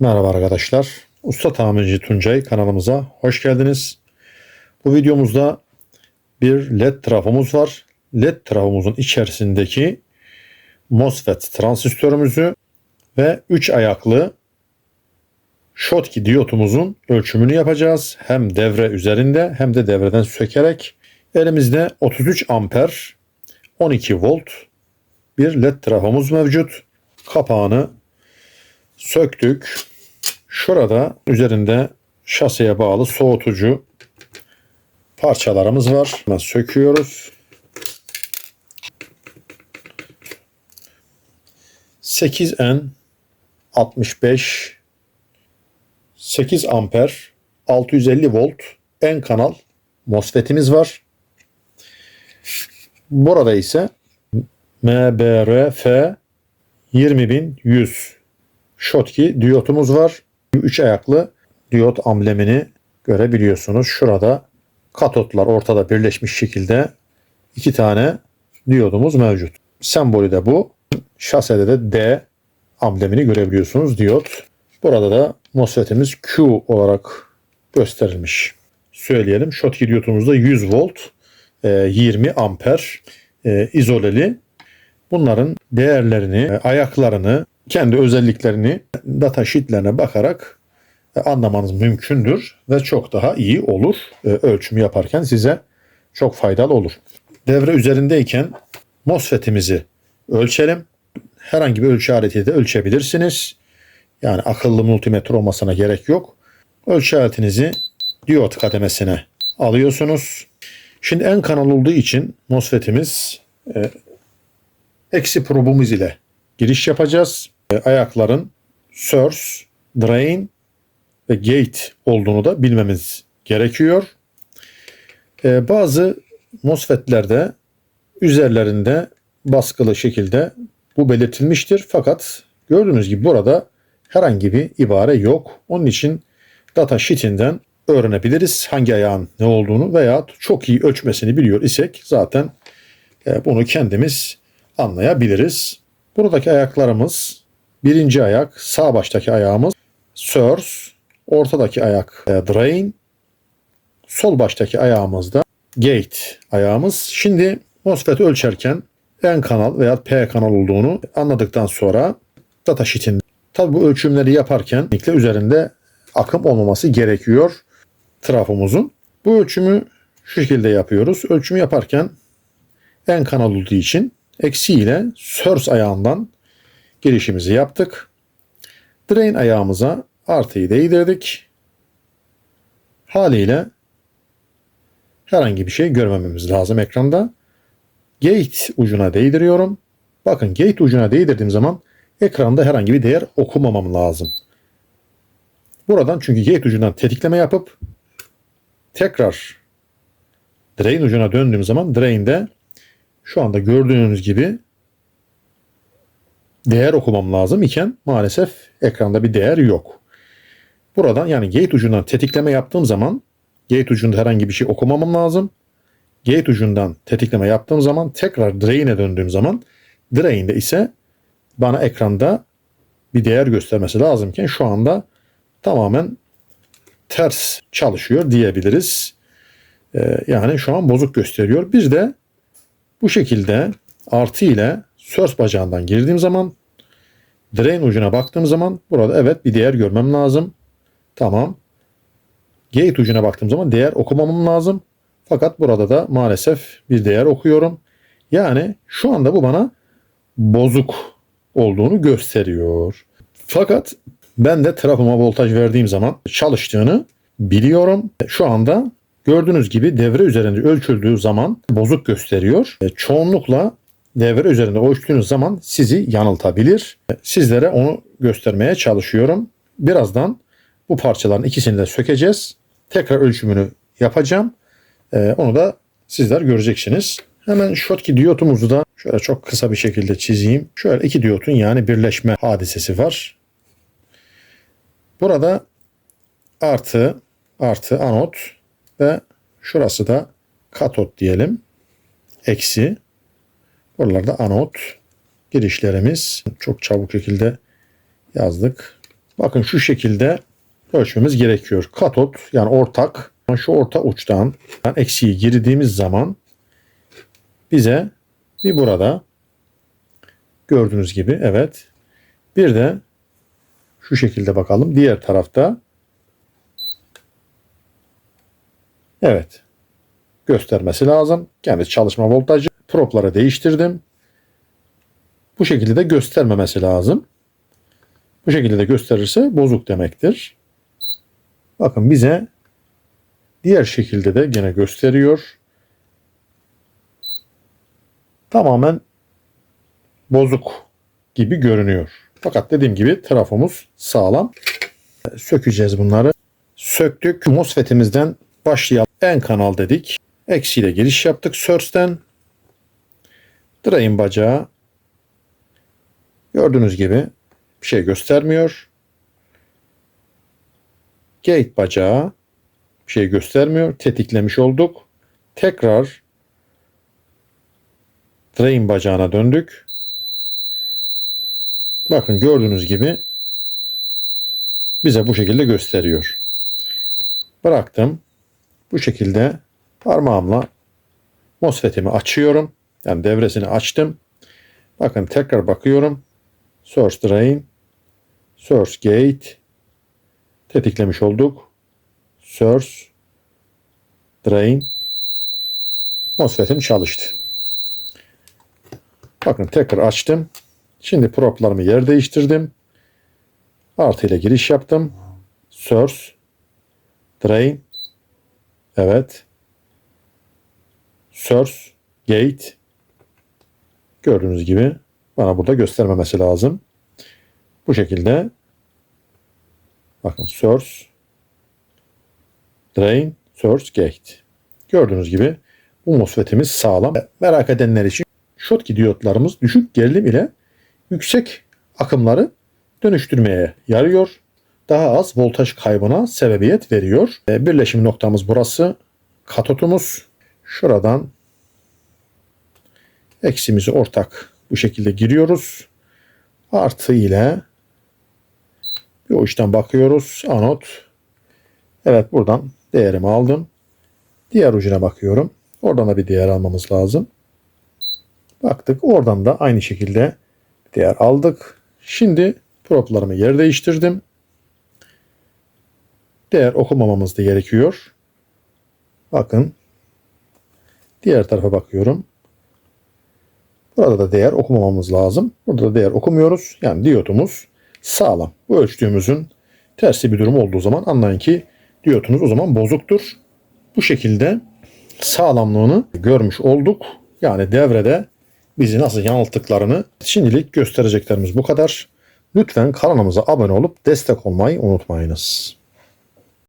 Merhaba arkadaşlar. Usta Tamirci Tuncay kanalımıza hoş geldiniz. Bu videomuzda bir led trafomuz var. Led trafomuzun içerisindeki MOSFET transistörümüzü ve 3 ayaklı Schottky diyotumuzun ölçümünü yapacağız. Hem devre üzerinde hem de devreden sökerek elimizde 33 amper 12 volt bir led trafomuz mevcut. Kapağını söktük. Şurada üzerinde şaseye bağlı soğutucu parçalarımız var. Hemen söküyoruz. 8N 65 8 amper 650 volt en kanal MOSFET'imiz var. Burada ise MBRF 20100 Schottky diyotumuz var. 3 ayaklı diyot amblemini görebiliyorsunuz. Şurada katotlar ortada birleşmiş şekilde iki tane diyodumuz mevcut. Sembolü de bu. Şasede de D amblemini görebiliyorsunuz diyot. Burada da MOSFET'imiz Q olarak gösterilmiş. Söyleyelim. Schottky diyotumuzda 100 volt, 20 amper e, izoleli. Bunların değerlerini, e, ayaklarını, kendi özelliklerini data sheetlerine bakarak e, anlamanız mümkündür ve çok daha iyi olur. Ölçümü yaparken size çok faydalı olur. Devre üzerindeyken MOSFET'imizi ölçelim. Herhangi bir ölçü aletiyle de ölçebilirsiniz. Yani akıllı multimetre olmasına gerek yok. Ölçü aletinizi diyot kademesine alıyorsunuz. Şimdi en kanal olduğu için MOSFET'imiz e, eksi probumuz ile giriş yapacağız. E, ayakların source, drain ve gate olduğunu da bilmemiz gerekiyor. E, bazı MOSFET'lerde üzerlerinde baskılı şekilde bu belirtilmiştir. Fakat gördüğünüz gibi burada herhangi bir ibare yok. Onun için data sheet'inden öğrenebiliriz hangi ayağın ne olduğunu veya çok iyi ölçmesini biliyor isek zaten e, bunu kendimiz anlayabiliriz. Buradaki ayaklarımız birinci ayak sağ baştaki ayağımız source, ortadaki ayak e, drain, sol baştaki ayağımız da gate ayağımız. Şimdi MOSFET ölçerken N kanal veya P kanal olduğunu anladıktan sonra datasheet'in tabi bu ölçümleri yaparken üzerinde akım olmaması gerekiyor trafomuzun. Bu ölçümü şu şekilde yapıyoruz. Ölçümü yaparken N kanal olduğu için eksi ile source ayağından girişimizi yaptık. Drain ayağımıza artıyı değdirdik. Haliyle herhangi bir şey görmememiz lazım ekranda. Gate ucuna değdiriyorum. Bakın gate ucuna değdirdiğim zaman ekranda herhangi bir değer okumamam lazım. Buradan çünkü gate ucundan tetikleme yapıp tekrar drain ucuna döndüğüm zaman drain'de şu anda gördüğünüz gibi değer okumam lazım iken maalesef ekranda bir değer yok. Buradan yani gate ucundan tetikleme yaptığım zaman gate ucunda herhangi bir şey okumamam lazım. Gate ucundan tetikleme yaptığım zaman tekrar drain'e döndüğüm zaman drain'de ise bana ekranda bir değer göstermesi lazımken şu anda tamamen ters çalışıyor diyebiliriz. Ee, yani şu an bozuk gösteriyor. Bir de bu şekilde artı ile source bacağından girdiğim zaman drain ucuna baktığım zaman burada evet bir değer görmem lazım. Tamam. Gate ucuna baktığım zaman değer okumamam lazım. Fakat burada da maalesef bir değer okuyorum. Yani şu anda bu bana bozuk olduğunu gösteriyor. Fakat ben de trafoma voltaj verdiğim zaman çalıştığını biliyorum. Şu anda gördüğünüz gibi devre üzerinde ölçüldüğü zaman bozuk gösteriyor. Çoğunlukla devre üzerinde ölçtüğünüz zaman sizi yanıltabilir. Sizlere onu göstermeye çalışıyorum. Birazdan bu parçaların ikisini de sökeceğiz. Tekrar ölçümünü yapacağım. E, onu da sizler göreceksiniz. Hemen Schottky diyotumuzu da şöyle çok kısa bir şekilde çizeyim. Şöyle iki diyotun yani birleşme hadisesi var. Burada artı artı anot ve şurası da katot diyelim. Eksi. Buralarda anot girişlerimiz çok çabuk şekilde yazdık. Bakın şu şekilde ölçmemiz gerekiyor. Katot yani ortak şu orta uçtan eksiği girdiğimiz zaman bize bir burada gördüğünüz gibi evet bir de şu şekilde bakalım diğer tarafta evet göstermesi lazım. Kendi çalışma voltajı propları değiştirdim. Bu şekilde de göstermemesi lazım. Bu şekilde de gösterirse bozuk demektir. Bakın bize diğer şekilde de gene gösteriyor. Tamamen bozuk gibi görünüyor. Fakat dediğim gibi trafomuz sağlam. Sökeceğiz bunları. Söktük. MOSFET'imizden başlayalım. En kanal dedik. Eksiyle giriş yaptık Source'ten. Drain bacağı. Gördüğünüz gibi bir şey göstermiyor. Gate bacağı bir şey göstermiyor. Tetiklemiş olduk. Tekrar drain bacağına döndük. Bakın gördüğünüz gibi bize bu şekilde gösteriyor. Bıraktım. Bu şekilde parmağımla MOSFET'imi açıyorum. Yani devresini açtım. Bakın tekrar bakıyorum. Source drain, source gate tetiklemiş olduk. Source drain MOSFET'im çalıştı. Bakın tekrar açtım. Şimdi proplarımı yer değiştirdim. Artı ile giriş yaptım. Source drain evet source gate gördüğünüz gibi bana burada göstermemesi lazım. Bu şekilde bakın source drain source gate gördüğünüz gibi bu MOSFET'imiz sağlam. Merak edenler için Schottky diyotlarımız düşük gerilim ile yüksek akımları dönüştürmeye yarıyor. Daha az voltaj kaybına sebebiyet veriyor. Birleşim noktamız burası. Katotumuz şuradan eksimizi ortak bu şekilde giriyoruz. Artı ile bir uçtan bakıyoruz. Anot. Evet buradan değerimi aldım. Diğer ucuna bakıyorum. Oradan da bir değer almamız lazım. Baktık. Oradan da aynı şekilde değer aldık. Şimdi proplarımı yer değiştirdim. Değer okumamamız da gerekiyor. Bakın. Diğer tarafa bakıyorum. Burada da değer okumamamız lazım. Burada da değer okumuyoruz. Yani diyotumuz sağlam. Bu ölçtüğümüzün tersi bir durum olduğu zaman anlayın ki diyotunuz o zaman bozuktur. Bu şekilde sağlamlığını görmüş olduk. Yani devrede bizi nasıl yanılttıklarını şimdilik göstereceklerimiz bu kadar. Lütfen kanalımıza abone olup destek olmayı unutmayınız.